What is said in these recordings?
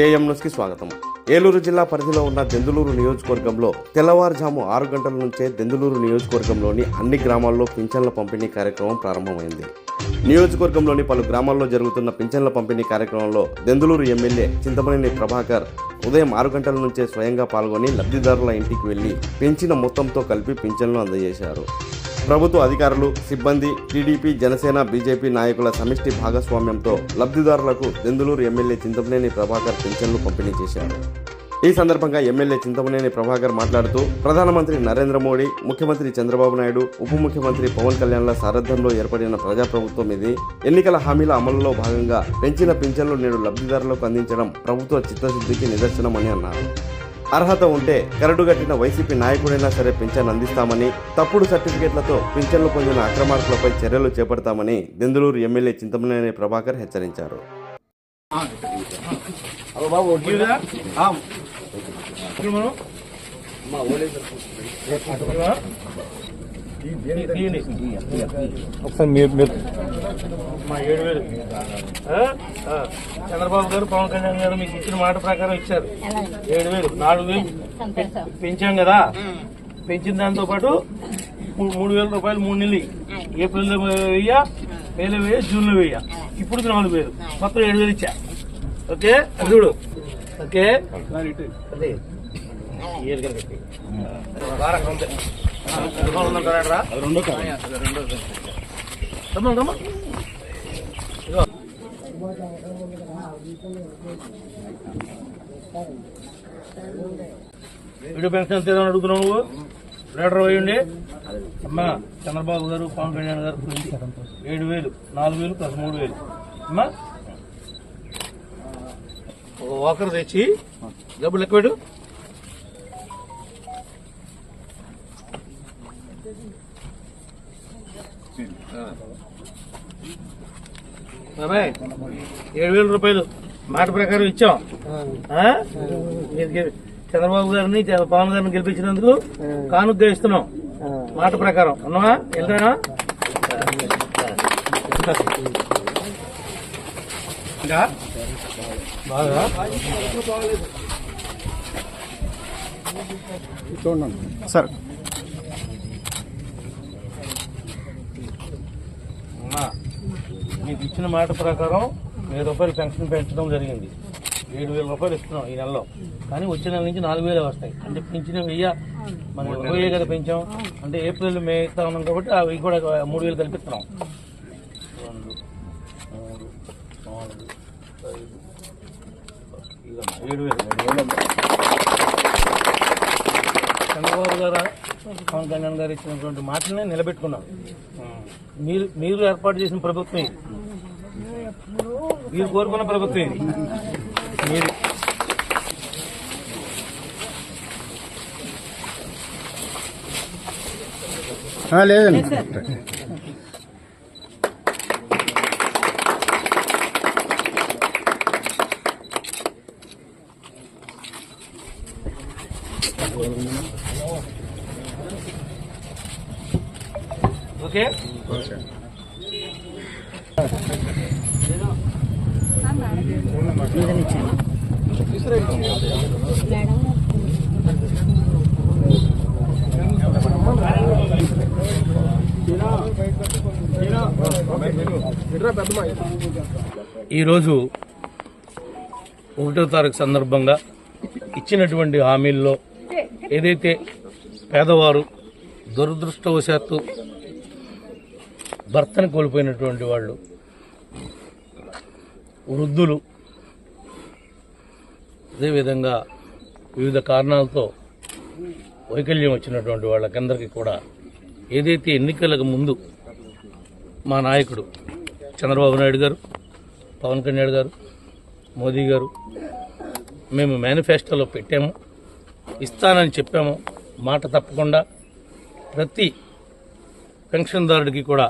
AM న్యూస్కి స్వాగతం. ఏలూరు జిల్లా పరిధిలో ఉన్న దెందులూరు నియోజకవర్గంలో తెల్లవారుజాము ఆరు గంటల నుంచే దెందులూరు నియోజకవర్గంలోని అన్ని గ్రామాల్లో పింఛన్ల పంపిణీ కార్యక్రమం ప్రారంభమైంది. నియోజకవర్గంలోని పలు గ్రామాల్లో జరుగుతున్న పింఛన్ల పంపిణీ కార్యక్రమంలో దెందులూరు ఎమ్మెల్యే చింతమనేని ప్రభాకర్ ఉదయం ఆరు గంటల నుంచే స్వయంగా పాల్గొని లబ్ధిదారుల ఇంటికి వెళ్ళి పెంచిన మొత్తంతో కలిపి పింఛన్లు అందజేశారు. ప్రభుత్వ అధికారులు సిబ్బంది టీడీపీ జనసేన బీజేపీ నాయకుల సమిష్టి భాగస్వామ్యంతో లబ్ధిదారులకు దెందులూరు ఎమ్మెల్యే చింతమనేని ప్రభాకర్ పింఛన్లు పంపిణీ చేశారు. ఈ సందర్భంగా ఎమ్మెల్యే చింతమనేని ప్రభాకర్ మాట్లాడుతూ ప్రధానమంత్రి నరేంద్ర మోడీ ముఖ్యమంత్రి చంద్రబాబు నాయుడు ఉప ముఖ్యమంత్రి పవన్ కళ్యాణ్ల సారథ్యంలో ఏర్పడిన ప్రజాప్రభుత్వం ఇది. ఎన్నికల హామీల అమలులో భాగంగా పెంచిన పింఛన్లు నేడు లబ్ధిదారులకు అందించడం ప్రభుత్వ చిత్తశుద్ధికి నిదర్శనమని అన్నారు. అర్హత ఉంటే కరడుగట్టిన వైసీపీ నాయకుడైనా సరే పింఛన్ అందిస్తామని తప్పుడు సర్టిఫికేట్లతో పింఛన్లు పొందిన అక్రమార్కులపై చర్యలు చేపడతామని దెందులూరు ఎమ్మెల్యే చింతమనేని ప్రభాకర్ హెచ్చరించారు. అదో బాబు వడ్డీరా ఇప్పుడు మనం ఒకసారి మీరు మీరు మా ఏడు వేలు ఆ? ఆ. చంద్రబాబు గారు పవన్ కళ్యాణ్ గారు మీకు ఇచ్చిన మాట ప్రకారం ఇచ్చారు. ఏడు వేలు నాలుగు వేలు. పెంచాం కదా. పెంచిన దాంతో పాటు మూడు వేల రూపాయలు మూడు నెలలు ఏప్రిల్లో వెయ్య మేలో వెయ్య జూన్లో వెయ్య. ఇప్పుడు నాలుగు వేలు. మొత్తం ఏడు వేలు ఇచ్చా. ఓకే? చూడు. ఓకే? అదే. వీడియో పెన్షన్ ఎంత ఏదైనా అడుగుతున్నావు నువ్వు? లీటర్ వేయండి. అమ్మా చంద్రబాబు గారు పవన్ కళ్యాణ్ గారు ఏడు వేలు నాలుగు వేలు ప్లస్ మూడు వేలు. అమ్మా ఒక వాకర్ తెచ్చి డబ్బులు లెక్క బాబాయ్ ఏడు వేల రూపాయలు మాట ప్రకారం ఇచ్చాం. ఆ? మీరు చంద్రబాబు గారిని పవన్ గారిని గెలిపించినందుకు కానుక ఇస్తున్నాం. మాట ప్రకారం. అన్నమా? వెళ్తానా బాగా? సార్ అమ్మా మీకు ఇచ్చిన మాట ప్రకారం వెయ్యి రూపాయలు పెన్షన్ పెంచడం జరిగింది ఏడు వేల రూపాయలు ఇస్తున్నాం ఈ నెలలో కానీ వచ్చే నెల నుంచి నాలుగు వేలే వస్తాయి అంటే పెంచిన వెయ్యి మనం ఇరవై కదా పెంచాం అంటే ఏప్రిల్ మే ఇస్తా ఉన్నాం కాబట్టి ఆ వెయ్యి కూడా మూడు వేలు కల్పిస్తున్నాం రెండు మూడు నాలుగు ఐదు ఏడు వేలు ఏడు వేలు చంద్రబాబు గారు పవన్ కళ్యాణ్ గారు ఇచ్చినటువంటి మాటలనే నిలబెట్టుకున్నాం. మీరు మీరు ఏర్పాటు చేసిన ప్రభుత్వం ఇది. మీరు కోరుకున్న ప్రభుత్వం ఇది. మీరు. లేదండి. ఓకే? ఈరోజు ఒకటో తారీఖు సందర్భంగా ఇచ్చినటువంటి హామీల్లో ఏదైతే పేదవారు దురదృష్టవశాత్తు భర్తను కోల్పోయినటువంటి వాళ్ళు వృద్ధులు అదేవిధంగా వివిధ కారణాలతో వైకల్యం వచ్చినటువంటి వాళ్ళకందరికీ కూడా ఏదైతే ఎన్నికలకు ముందు మా నాయకుడు చంద్రబాబు నాయుడు గారు పవన్ కళ్యాణ్ గారు మోదీ గారు మేము మేనిఫెస్టోలో పెట్టాము. ఇస్తానని చెప్పాము. మాట తప్పకుండా. ప్రతి పెన్షన్దారుడికి కూడా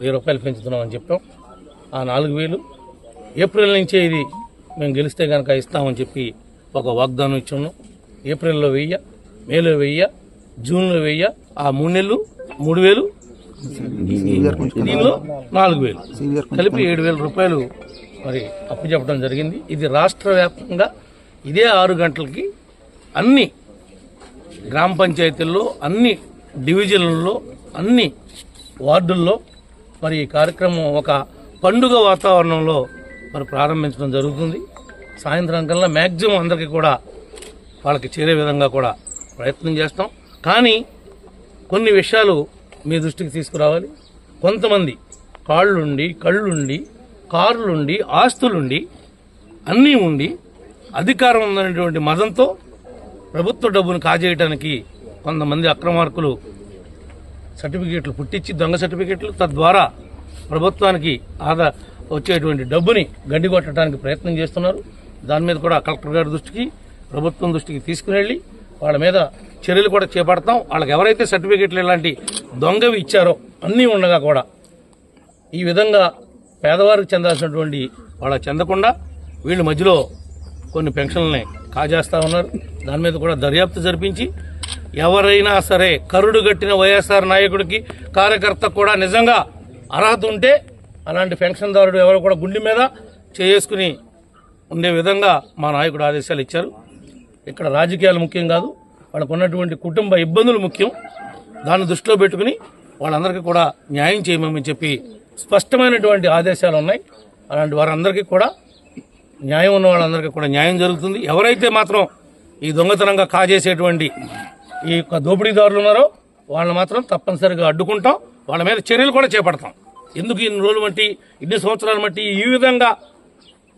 వెయ్యి రూపాయలు పెంచుతున్నామని చెప్పాం. ఆ నాలుగు వేలు ఏప్రిల్ నుంచే ఇది మేము గెలిస్తే కనుక ఇస్తామని చెప్పి ఒక వాగ్దానం ఇచ్చాము. ఏప్రిల్లో వెయ్య మేలో వెయ్య జూన్లో వెయ్య ఆ మూడు నెలలు మూడు వేలు దీనిలో నాలుగు వేలు. కలిపి ఏడు వేల రూపాయలు మరి అప్పు చెప్పడం జరిగింది. ఇది రాష్ట్ర వ్యాప్తంగా ఇదే ఆరు గంటలకి అన్ని గ్రామ పంచాయతీల్లో అన్ని డివిజన్లలో అన్ని వార్డుల్లో మరి ఈ కార్యక్రమం ఒక పండుగ వాతావరణంలో మరి ప్రారంభించడం జరుగుతుంది. సాయంత్రం కల్లా మ్యాక్సిమం అందరికీ కూడా వాళ్ళకి చేరే విధంగా కూడా ప్రయత్నం చేస్తాం. కానీ కొన్ని విషయాలు మీ దృష్టికి తీసుకురావాలి. కొంతమంది కాళ్ళుండి కళ్ళుండి కార్లుండి ఆస్తులుండి అన్నీ ఉండి అధికారం ఉందనేటువంటి మదంతో ప్రభుత్వ డబ్బును కాజేయడానికి కొంతమంది అక్రమార్కులు సర్టిఫికేట్లు పుట్టించి దొంగ సర్టిఫికేట్లు తద్వారా ప్రభుత్వానికి ఆదా వచ్చేటువంటి డబ్బుని గడ్డి కొట్టడానికి ప్రయత్నం చేస్తున్నారు. దాని మీద కూడా కలెక్టర్ గారి దృష్టికి ప్రభుత్వం దృష్టికి తీసుకుని వెళ్ళి వాళ్ళ మీద చర్యలు కూడా చేపడతాం. వాళ్ళకి ఎవరైతే సర్టిఫికేట్లు ఇలాంటి దొంగవి ఇచ్చారో అన్నీ ఉండగా కూడా ఈ విధంగా పేదవారికి చెందాల్సినటువంటి వాళ్ళ చెందకుండా వీళ్ళ మధ్యలో కొన్ని పెన్షన్లని కాజేస్తా ఉన్నారు. దాని మీద కూడా దర్యాప్తు జరిపించి ఎవరైనా సరే కరుడు గట్టిన వైఎస్ఆర్ నాయకుడికి కార్యకర్త కూడా నిజంగా అర్హత ఉంటే అలాంటి పెన్షన్దారుడు ఎవరు కూడా గుండె మీద చేసుకుని ఉండే విధంగా మా నాయకుడు ఆదేశాలు ఇచ్చారు. ఇక్కడ రాజకీయాలు ముఖ్యం కాదు. వాళ్ళకు ఉన్నటువంటి కుటుంబ ఇబ్బందులు ముఖ్యం. దాన్ని దృష్టిలో పెట్టుకుని వాళ్ళందరికీ కూడా న్యాయం చేయమని చెప్పి స్పష్టమైనటువంటి ఆదేశాలు ఉన్నాయి. అలాంటి వారందరికీ కూడా న్యాయం ఉన్న వాళ్ళందరికీ కూడా న్యాయం జరుగుతుంది. ఎవరైతే మాత్రం ఈ దొంగతనంగా కాజేసేటువంటి ఈ యొక్క దోపిడీదారులు ఉన్నారో వాళ్ళని మాత్రం తప్పనిసరిగా అడ్డుకుంటాం. వాళ్ళ మీద చర్యలు కూడా చేపడతాం. ఎందుకు ఇన్ని రోజులు బట్టి ఇన్ని సంవత్సరాలు బట్టి ఈ విధంగా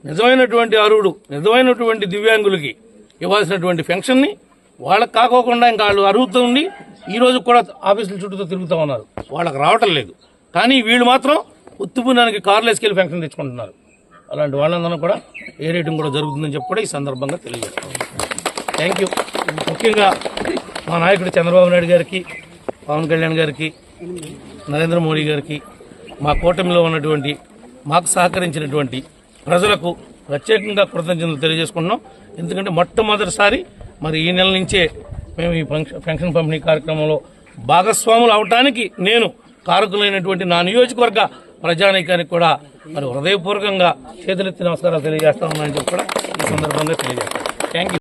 నిజమైనటువంటి అరువుడు నిజమైనటువంటి దివ్యాంగులకి ఇవ్వాల్సినటువంటి పెన్షన్ని వాళ్ళకి కాకోకుండా ఇంకా వాళ్ళు అరుగుతూ ఉండి ఈ రోజు కూడా ఆఫీసుల చుట్టూతో తిరుగుతూ ఉన్నారు. వాళ్ళకి రావటం లేదు. కానీ వీళ్ళు మాత్రం ఉత్తిపుణానికి కార్లు వేసుకెళ్ళి పెన్షన్ తెచ్చుకుంటున్నారు. అలాంటి వాళ్ళందరం కూడా ఏ కూడా జరుగుతుందని చెప్పి కూడా ఈ సందర్భంగా తెలియజేస్తాం. థ్యాంక్ యూ ముఖ్యంగా మా నాయకుడు చంద్రబాబు నాయుడు గారికి పవన్ కళ్యాణ్ గారికి నరేంద్ర మోడీ గారికి మా కూటమిలో ఉన్నటువంటి మాకు సహకరించినటువంటి ప్రజలకు ప్రత్యేకంగా కృతజ్ఞతలు తెలియజేసుకుంటున్నాం. ఎందుకంటే మొట్టమొదటిసారి మరి ఈ నెల నుంచే మేము ఈ ఫంక్షన్ పెన్షన్ పంపిణీ కార్యక్రమంలో భాగస్వాములు అవటానికి నేను కారకులైనటువంటి నా నియోజకవర్గ ప్రజానీకానికి కూడా మరి హృదయపూర్వకంగా చేతులెత్తి నమస్కారాలు తెలియజేస్తా ఉన్నాయని చెప్పి కూడా ఈ సందర్భంగా తెలియజేస్తాను. Thank you